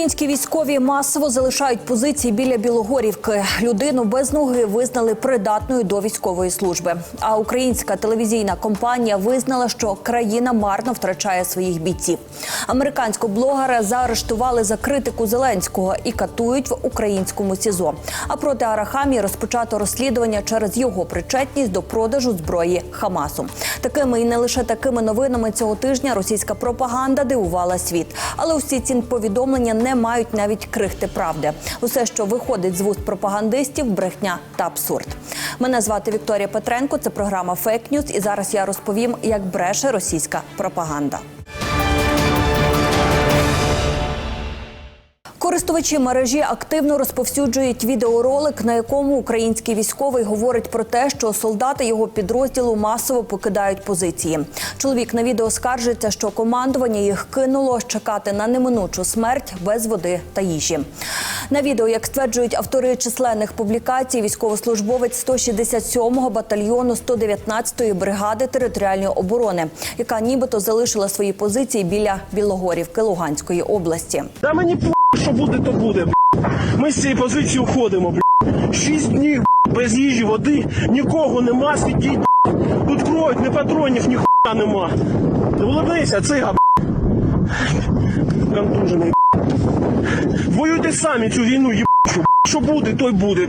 Українські військові масово залишають позиції біля Білогорівки. Людину без ноги визнали придатною до військової служби. А українська телевізійна компанія визнала, що країна марно втрачає своїх бійців. Американського блогера заарештували за критику Зеленського і катують в українському СІЗО. А проти Арахамі розпочато розслідування через його причетність до продажу зброї Хамасу. Такими і не лише такими новинами цього тижня російська пропаганда дивувала світ. Але усі ці повідомлення не мають навіть крихти правди. Усе, що виходить з вуст пропагандистів, брехня та абсурд. Мене звати Вікторія Петренко. Це програма «Фейк Ньюз» І зараз я розповім, як бреше російська пропаганда. Користувачі мережі активно розповсюджують відеоролик, на якому український військовий говорить про те, що солдати його підрозділу масово покидають позиції. Чоловік на відео скаржиться, що командування їх кинуло чекати на неминучу смерть без води та їжі. На відео, як стверджують автори численних публікацій, військовослужбовець 167-го батальйону 119-ї бригади територіальної оборони, яка нібито залишила свої позиції біля Білогорівки Луганської області. Та мені що буде, то буде. Ми з цієї позиції уходимо. Шість днів без їжі, води, нікого нема, сидіть. Тут кроють, не патронів, ніхуя нема. Улыбнися, цига. Контужений. Воюйте самі цю війну, їбучу. б***. Що буде, то буде.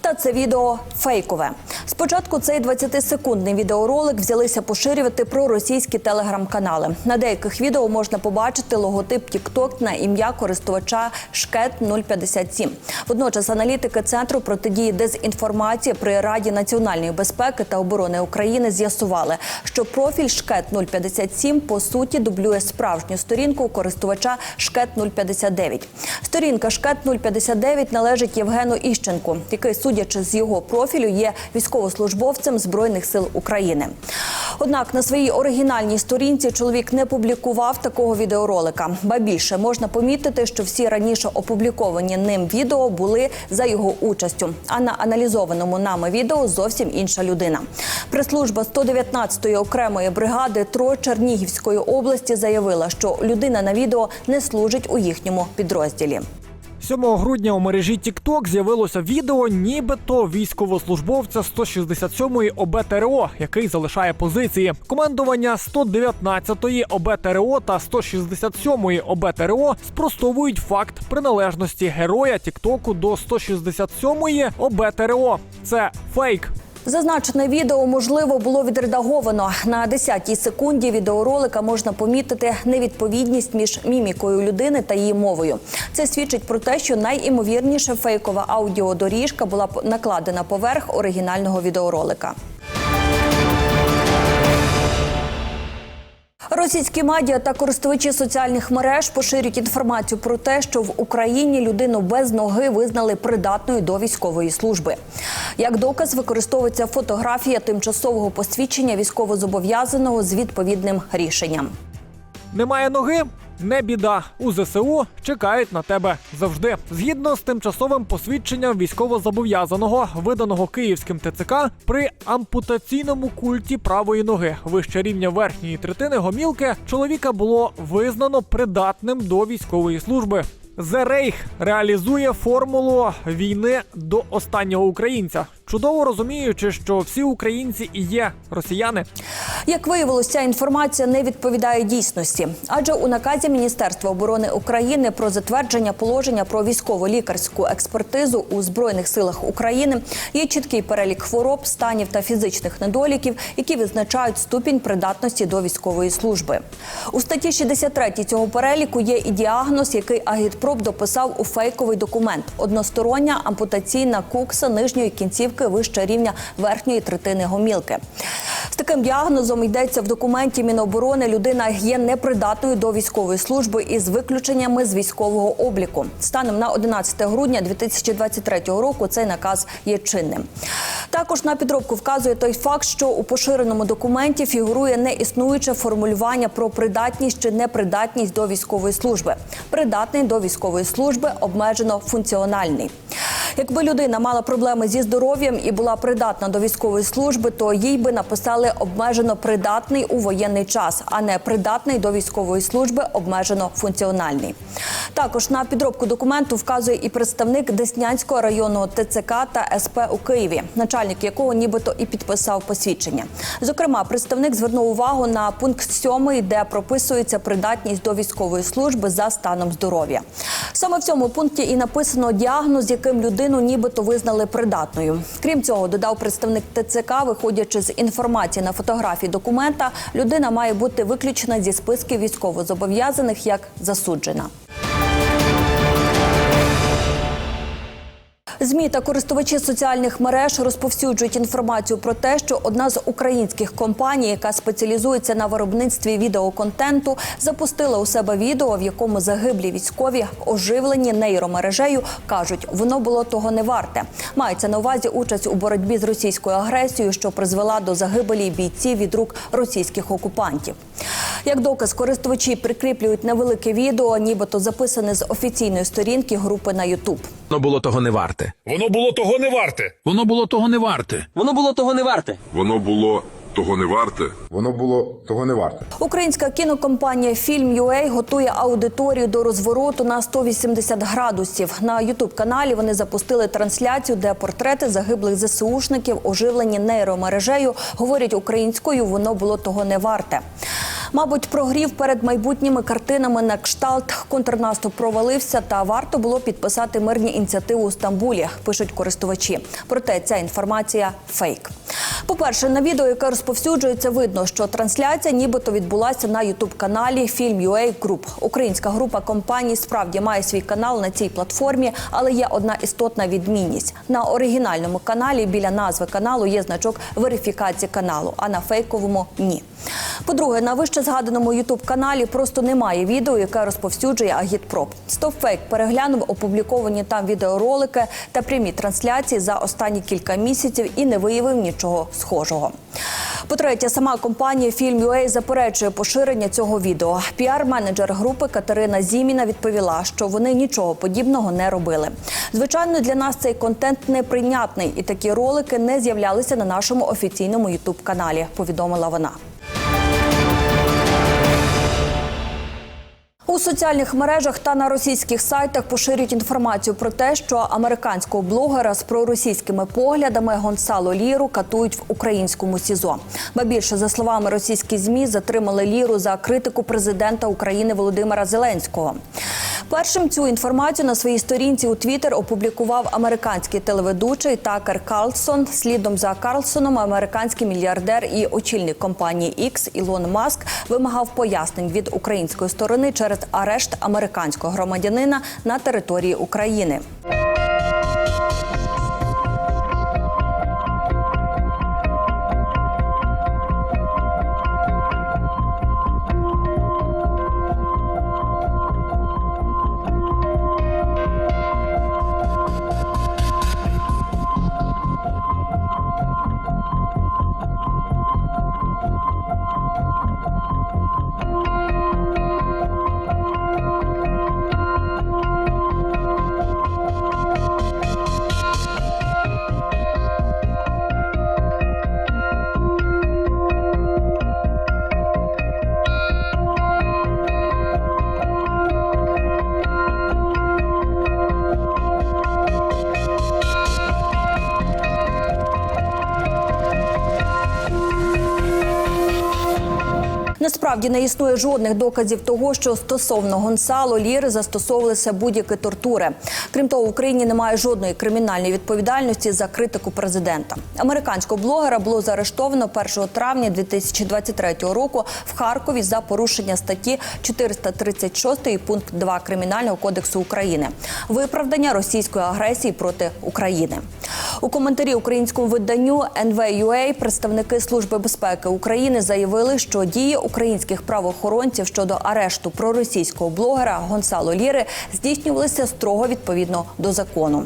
Та це відео фейкове. Спочатку цей 20-секундний відеоролик взялися поширювати проросійські телеграм-канали. На деяких відео можна побачити логотип TikTok на ім'я користувача Шкет 057. Водночас аналітики центру протидії дезінформації при Раді національної безпеки та оборони України з'ясували, що профіль Шкет 057 по суті дублює справжню сторінку користувача Шкет 059. Сторінка Шкет 059 належить Євгену Іщенку, який, судячи з його профілю, є військовослужбовцем Збройних сил України. Однак на своїй оригінальній сторінці чоловік не публікував такого відеоролика. Ба більше можна помітити, що всі раніше опубліковані ним відео були за його участю. А на аналізованому нами відео зовсім інша людина. Прес-служба 119-ї окремої бригади ТРО Чернігівської області заявила, що людина на відео не служить у їхньому підрозділі. 7 грудня у мережі TikTok з'явилося відео, нібито військовослужбовця 167-ї ОБТРО, який залишає позиції. Командування 119-ї ОБТРО та 167-ї ОБТРО спростовують факт приналежності героя Тіктоку до 167-ї ОБТРО. Це фейк. Зазначене відео можливо було відредаговано на 10-й секунді. Відеоролика можна помітити невідповідність між мімікою людини та її мовою. Це свідчить про те, що найімовірніше фейкова аудіодоріжка була накладена поверх оригінального відеоролика. Російські медіа та користувачі соціальних мереж поширюють інформацію про те, що в Україні людину без ноги визнали придатною до військової служби. Як доказ використовується фотографія тимчасового посвідчення військовозобов'язаного з відповідним рішенням. Немає ноги? Не біда. У ЗСУ чекають на тебе завжди. Згідно з тимчасовим посвідченням військовозобов'язаного, виданого київським ТЦК, при ампутаційному культі правої ноги вище рівня верхньої третини гомілки чоловіка було визнано придатним до військової служби. The Рейх реалізує формулу війни до останнього українця, чудово розуміючи, що всі українці і є росіяни. Як виявилось, ця інформація не відповідає дійсності, адже у наказі Міністерства оборони України про затвердження положення про військово-лікарську експертизу у збройних силах України є чіткий перелік хвороб, станів та фізичних недоліків, які визначають ступінь придатності до військової служби. У статті 63 цього переліку є і діагноз, який агітпроп дописав у фейковий документ: одностороння ампутаційна кукса нижньої кінцівки вище рівня верхньої третини гомілки. З таким діагнозом йдеться в документі Міноборони. Людина є непридатною до військової служби із виключеннями з військового обліку. Станом на 11 грудня 2023 року цей наказ є чинним. Також на підробку вказує той факт, що у поширеному документі фігурує неіснуюче формулювання про придатність чи непридатність до військової служби. Придатний до військової служби обмежено функціональний. Якби людина мала проблеми зі здоров'ям і була придатна до військової служби, то їй би написали обмежено придатний у воєнний час, а не придатний до військової служби обмежено функціональний. Також на підробку документу вказує і представник Деснянського районного ТЦК та СП у Києві, начальник якого нібито і підписав посвідчення. Зокрема, представник звернув увагу на пункт 7, де прописується придатність до військової служби за станом здоров'я. Саме в цьому пункті і написано діагноз, яким людину нібито визнали придатною. Крім цього, додав представник ТЦК, виходячи з інформації на фотографії документа, людина має бути виключена зі списків військовозобов'язаних як засуджена. ЗМІ та користувачі соціальних мереж розповсюджують інформацію про те, що одна з українських компаній, яка спеціалізується на виробництві відеоконтенту, запустила у себе відео, в якому загиблі військові оживлені нейромережею кажуть, воно було того не варте. Мається на увазі участь у боротьбі з російською агресією, що призвела до загибелі бійців від рук російських окупантів. Як доказ, користувачі прикріплюють невелике відео, нібито записане з офіційної сторінки групи на Ютуб. Воно було того не варте. Воно було того не варте. Воно було того не варте. Воно було того не варте. Воно було того не варте. Воно було того не варте. Українська кінокомпанія Film.ua готує аудиторію до розвороту на 180 градусів. На Ютуб каналі вони запустили трансляцію, де портрети загиблих ЗСУшників, оживлені нейромережею, говорять українською. Воно було того не варте. Мабуть, прогрів перед майбутніми картинами на кшталт контрнаступ провалився, та варто було підписати мирні ініціативи у Стамбулі. Пишуть користувачі. Проте ця інформація фейк. По-перше, на відео, яке розповсюджується, видно, що трансляція нібито відбулася на ютуб-каналі Film.ua Group. Українська група компаній справді має свій канал на цій платформі, але є одна істотна відмінність. На оригінальному каналі біля назви каналу є значок верифікації каналу, а на фейковому ні. По-друге, на вище згаданому ютуб каналі просто немає відео, яке розповсюджує агітпроп. Стопфейк переглянув опубліковані там відеоролики та прямі трансляції за останні кілька місяців і не виявив нічого схожого. По-третє, сама компанія Film.ua заперечує поширення цього відео. Піар-менеджер групи Катерина Зіміна відповіла, що вони нічого подібного не робили. Звичайно, для нас цей контент неприйнятний, і такі ролики не з'являлися на нашому офіційному ютуб каналі. Повідомила вона. У соціальних мережах та на російських сайтах поширюють інформацію про те, що американського блогера з проросійськими поглядами Гонсало Ліру катують в українському СІЗО. Ба більше за словами російських змі затримали Ліру за критику президента України Володимира Зеленського. Першим цю інформацію на своїй сторінці у Твіттер опублікував американський телеведучий Такер Карлсон. Слідом за Карлсоном американський мільярдер і очільник компанії X Ілон Маск вимагав пояснень від української сторони через арешт американського громадянина на території України. Насправді не існує жодних доказів того, що стосовно Гонсало Ліри застосовувалися будь-які тортури. Крім того, в Україні немає жодної кримінальної відповідальності за критику президента. Американського блогера було заарештовано 1 травня 2023 року в Харкові за порушення статті 436 пункт 2 кримінального кодексу України виправдання російської агресії проти України. У коментарі українському виданню NV.UA представники Служби безпеки України заявили, що дії українських правоохоронців щодо арешту проросійського блогера Гонсало Ліри здійснювалися строго відповідно до закону.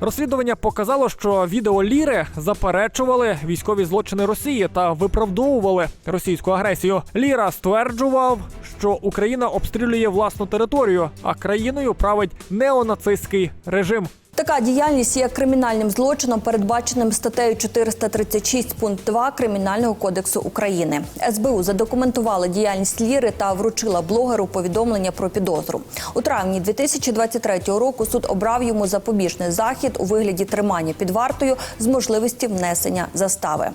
Розслідування показало, що відео Ліри заперечували військові злочини Росії та виправдовували російську агресію. Ліра стверджував, що Україна обстрілює власну територію, а країною править неонацистський режим. Така діяльність є кримінальним злочином, передбаченим статтею 436 пункт 2 Кримінального кодексу України. СБУ задокументувала діяльність Ліри та вручила блогеру повідомлення про підозру. У травні 2023 року суд обрав йому запобіжний захід у вигляді тримання під вартою з можливості внесення застави.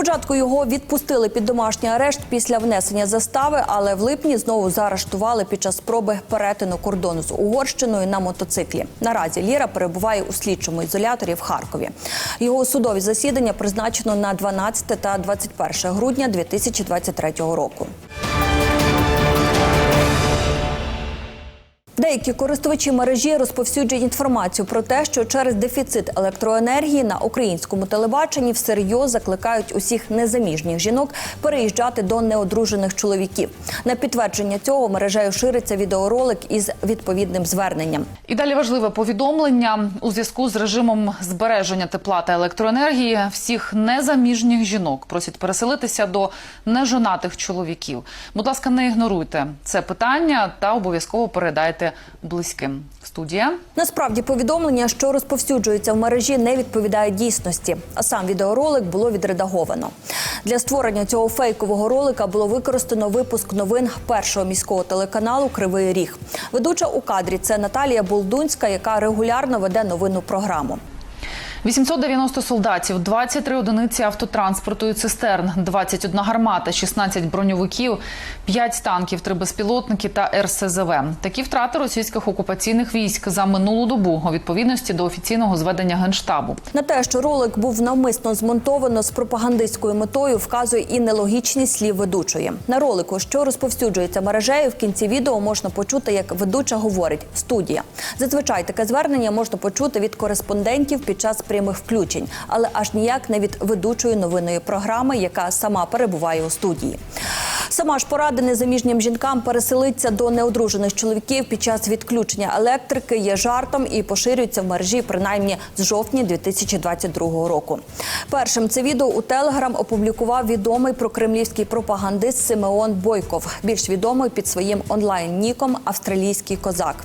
Спочатку його відпустили під домашній арешт після внесення застави, але в липні знову заарештували під час спроби перетину кордону з Угорщиною на мотоциклі. Наразі Ліра перебуває у слідчому ізоляторі в Харкові. Його судові засідання призначено на 12 та 21 грудня 2023 року. Деякі користувачі мережі розповсюджують інформацію про те, що через дефіцит електроенергії на українському телебаченні всерйоз закликають усіх незаміжніх жінок переїжджати до неодружених чоловіків. На підтвердження цього мережею шириться відеоролик із відповідним зверненням. І далі важливе повідомлення у зв'язку з режимом збереження тепла та електроенергії. Всіх незаміжніх жінок просять переселитися до нежонатих чоловіків. Будь ласка, не ігноруйте це питання та обов'язково передайте близьким. Студія. Насправді повідомлення, що розповсюджуються в мережі, не відповідає дійсності. А сам відеоролик було відредаговано. Для створення цього фейкового ролика було використано випуск новин першого міського телеканалу Кривий Ріг. Ведуча у кадрі це Наталія Болдунська, яка регулярно веде новинну програму. 890 солдатів, 23 одиниці автотранспорту і цистерн, 21 гармата, 16 броньовиків, 5 танків, 3 безпілотники та РСЗВ. Такі втрати російських окупаційних військ за минулу добу у відповідності до офіційного зведення генштабу. На те, що ролик був навмисно змонтовано з пропагандистською метою, вказує і нелогічність слів ведучої. На ролику, що розповсюджується мережею, в кінці відео можна почути, як ведуча говорить студія. Зазвичай таке звернення можна почути від кореспондентів під час прямих включень, але аж ніяк не від ведучої новинної програми, яка сама перебуває у студії. Сама ж порада незаміжнім жінкам переселитися до неодружених чоловіків під час відключення електрики є жартом і поширюється в мережі принаймні з жовтня 2022 року. Першим це відео у Телеграм опублікував відомий прокремлівський пропагандист Симеон Бойков, більш відомий під своїм онлайн-ніком Австралійський козак.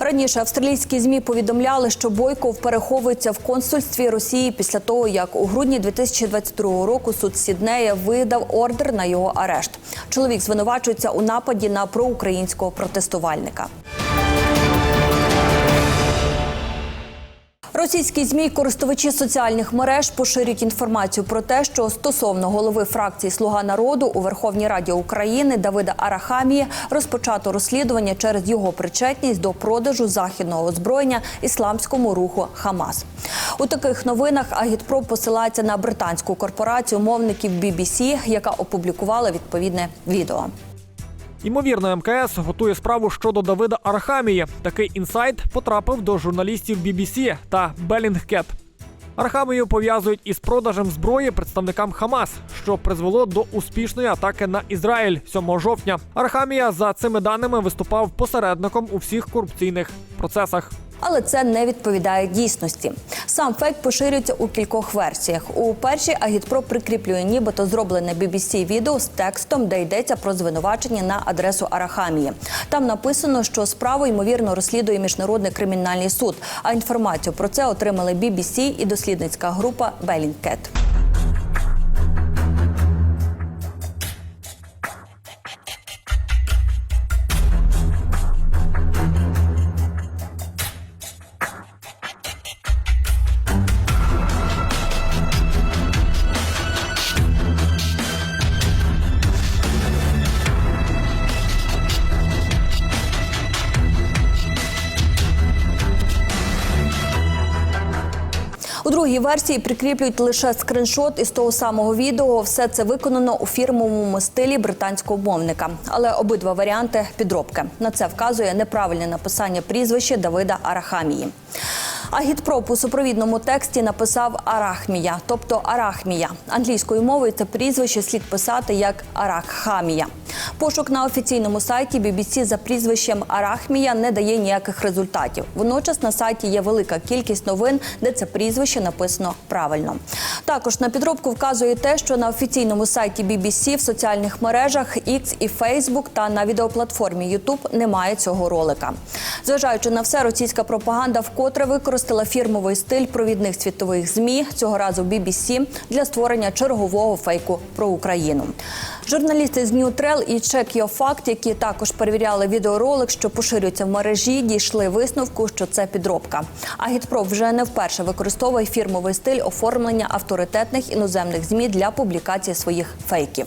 Раніше австралійські змі повідомляли, що Бойков переховується в консульстві Росії після того, як у грудні 2022 року суд Сіднея видав ордер на його арешт. Чоловік звинувачується у нападі на проукраїнського протестувальника. Російські змі користувачі соціальних мереж поширюють інформацію про те, що стосовно голови фракції Слуга народу у Верховній Раді України Давида Арахамії розпочато розслідування через його причетність до продажу західного озброєння ісламському руху Хамас. У таких новинах Агітпро посилається на британську корпорацію мовників BBC, яка опублікувала відповідне відео. Ймовірно, МКС готує справу щодо Давида Архамії. Такий інсайт потрапив до журналістів BBC та Bellingcat. Архамію пов'язують із продажем зброї представникам Хамас, що призвело до успішної атаки на Ізраїль 7 жовтня. Архамія за цими даними виступав посередником у всіх корупційних процесах. Але це не відповідає дійсності. Сам фейк поширюється у кількох версіях. У першій Агітпро прикріплює нібито зроблене BBC відео з текстом, де йдеться про звинувачення на адресу Арахамії. Там написано, що справу ймовірно розслідує міжнародний кримінальний суд. А інформацію про це отримали BBC і дослідницька група Bellingcat. У другій версії прикріплюють лише скриншот із того самого відео. Все це виконано у фірмовому стилі британського мовника. Але обидва варіанти підробки. На це вказує неправильне написання прізвища Давида Арахамії. Агітпроп у супровідному тексті написав Арахмія, тобто Арахмія. Англійською мовою це прізвище слід писати як Арахамія. Пошук на офіційному сайті BBC за прізвищем Арахмія не дає ніяких результатів. Водночас на сайті є велика кількість новин, де це прізвище написано правильно. Також на підробку вказує те, що на офіційному сайті BBC в соціальних мережах X і Facebook та на відеоплатформі YouTube немає цього ролика. Зважаючи на все, російська пропаганда вкотре використала фірмовий стиль провідних світових змі цього разу BBC для створення чергового фейку про Україну. Журналісти з Ньютрел і Check Your Fact, які також перевіряли відеоролик, що поширюється в мережі, дійшли висновку, що це підробка. А Агітпро вже не вперше використовує фірмовий стиль оформлення авторитетних іноземних змі для публікації своїх фейків.